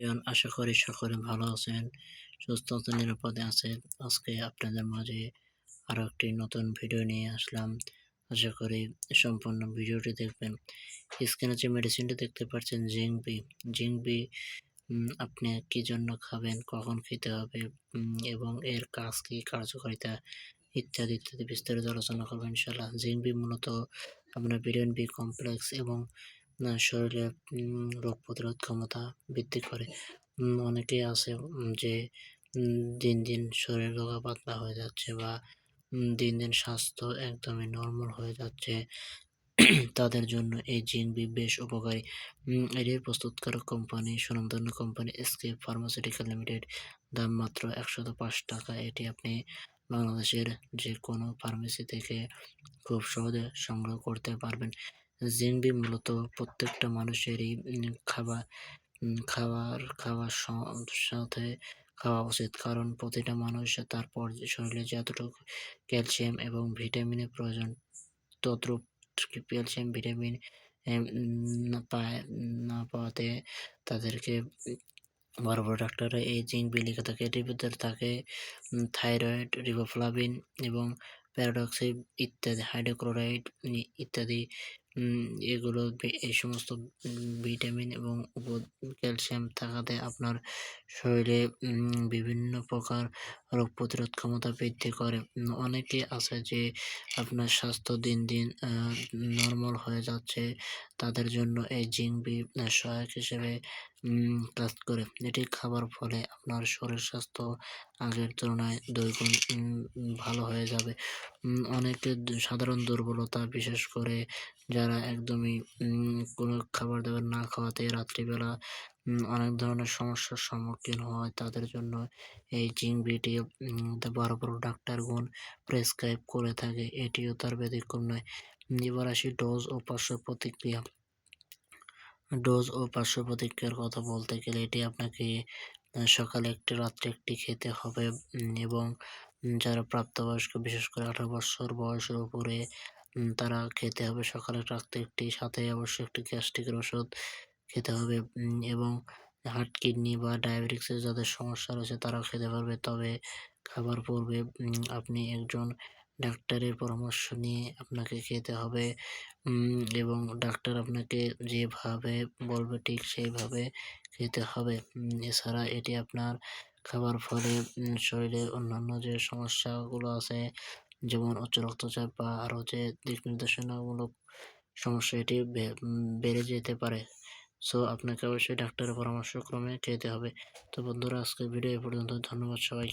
N আশা করি সকলে ভালো আছেন, সুস্থ আছেন, নিরাপদে আছেন। আজকে আপনাদের মাঝে আরও একটি নতুন ভিডিও নিয়ে আসলাম। আশা করি সম্পূর্ণ ভিডিওটি দেখবেন। স্ক্রিনে যে মেডিসিনটি দেখতে পাচ্ছেন জিংবি জিংবি আপনি কী জন্য খাবেন, কখন খেতে হবে এবং এর কাজ কি, কার্যকারিতা ইত্যাদি ইত্যাদি বিস্তারিত আলোচনা করবেন ইনশাল্লাহ জিংবি মূলত আপনার ভিটামিন বি কমপ্লেক্স এবং শরীরে রোগ প্রতিরোধ ক্ষমতা বৃদ্ধি করে। অনেকেই আছে যে দিন দিন শরীর রোগা পাতলা হয়ে যাচ্ছে বা দিন দিন স্বাস্থ্য একদমই নর্মাল হয়ে যাচ্ছে, তাদের জন্য এই জিনবি বেশ উপকারী। এটির প্রস্তুতকারক কোম্পানি, সুনামধন্য কোম্পানি, এসকে ফার্মাসিউটিক্যাল লিমিটেড, দাম মাত্র একশত পাঁচ টাকা। এটি আপনি বাংলাদেশের যে কোনো ফার্মেসি থেকে খুব সহজে সংগ্রহ করতে পারবেন। জিংবি মূলত প্রত্যেকটা মানুষেরই খাবার খাবার খাওয়ার সাথে খাওয়া উচিত। কারণ প্রতিটা মানুষ তার শরীরে যতটুকু ক্যালসিয়াম এবং ভিটামিনের প্রয়োজন তদ্রূপ ক্যালসিয়াম, ভিটামিন না পায়, না পাওয়াতে তাদেরকে, বড় বড় ডাক্তাররা এই জিঙ্ক লিখে থাকে এটির ভিতরে থাকে থাইরয়েড, রিবোফ্লাভিন এবং প্যারাডক্সিভ ইত্যাদি, হাইড্রোক্লোরাইড ইত্যাদি এগুলো এই সমস্ত ভিটামিন এবং ক্যালসিয়াম থাকাতে আপনার শরীরে বিভিন্ন প্রকার রোগ প্রতিরোধ ক্ষমতা বৃদ্ধি করে। অনেকে আছে যে আপনার স্বাস্থ্য দিন দিন নর্মাল হয়ে যাচ্ছে, তাদের জন্য এই জিংবি সহায়ক হিসেবে কাজ করে। এটি খাবার ফলে আপনার শরীর স্বাস্থ্য আগের তুলনায় দুইগুণ ভালো হয়ে যাবে। অনেকে সাধারণ দুর্বলতা, বিশেষ করে যারা একদমই কোনো খাবার দাবার না খাওয়াতে রাত্রিবেলা অনেক ধরনের সমস্যার সম্মুখীন হয়। তাদের জন্য এই জিংবিটি বড় বড় ডাক্তারগণ প্রেসক্রাইব করে থাকে। এটিও তার ব্যতিক্রম নয়। এবার আসি ডোজ ও পার্শ্ব প্রতিক্রিয়া। ডোজ ও পার্শ্ব প্রতিক্রিয়ার কথা বলতে গেলে এটি আপনাকে সকালে একটি, রাত্রে একটি খেতে হবে এবং যারা প্রাপ্তবয়স্ক, বিশেষ করে আঠারো বছর বয়সের উপরে তারা খেতে হবে সকালে, রাত্রে একটি, সাথে অবশ্যই একটি গ্যাস্ট্রিকের ওষুধ খেতে হবে এবং হার্ট কিডনি বা ডায়াবেটিক্সের যাদের সমস্যা রয়েছে তারাও খেতে পারবে। তবে খাবার পূর্বে আপনি একজন ডাক্তারের পরামর্শ নিয়ে আপনাকে খেতে হবে এবং ডাক্তার আপনাকে যেভাবে বলবে ঠিক সেইভাবে খেতে হবে। এছাড়া এটি আপনার খাবার ফলে শরীরে অন্যান্য যে সমস্যাগুলো আছে, যেমন উচ্চ রক্তচাপ বা আরও যে দিক নির্দেশনামূলক সমস্যা, এটি বেড়ে যেতে পারে। সো আপনাকে অবশ্যই ডাক্তারের পরামর্শ ক্রমে খেতে হবে। তো বন্ধুরা আজকে ভিডিও এ পর্যন্ত। ধন্যবাদ সবাইকে।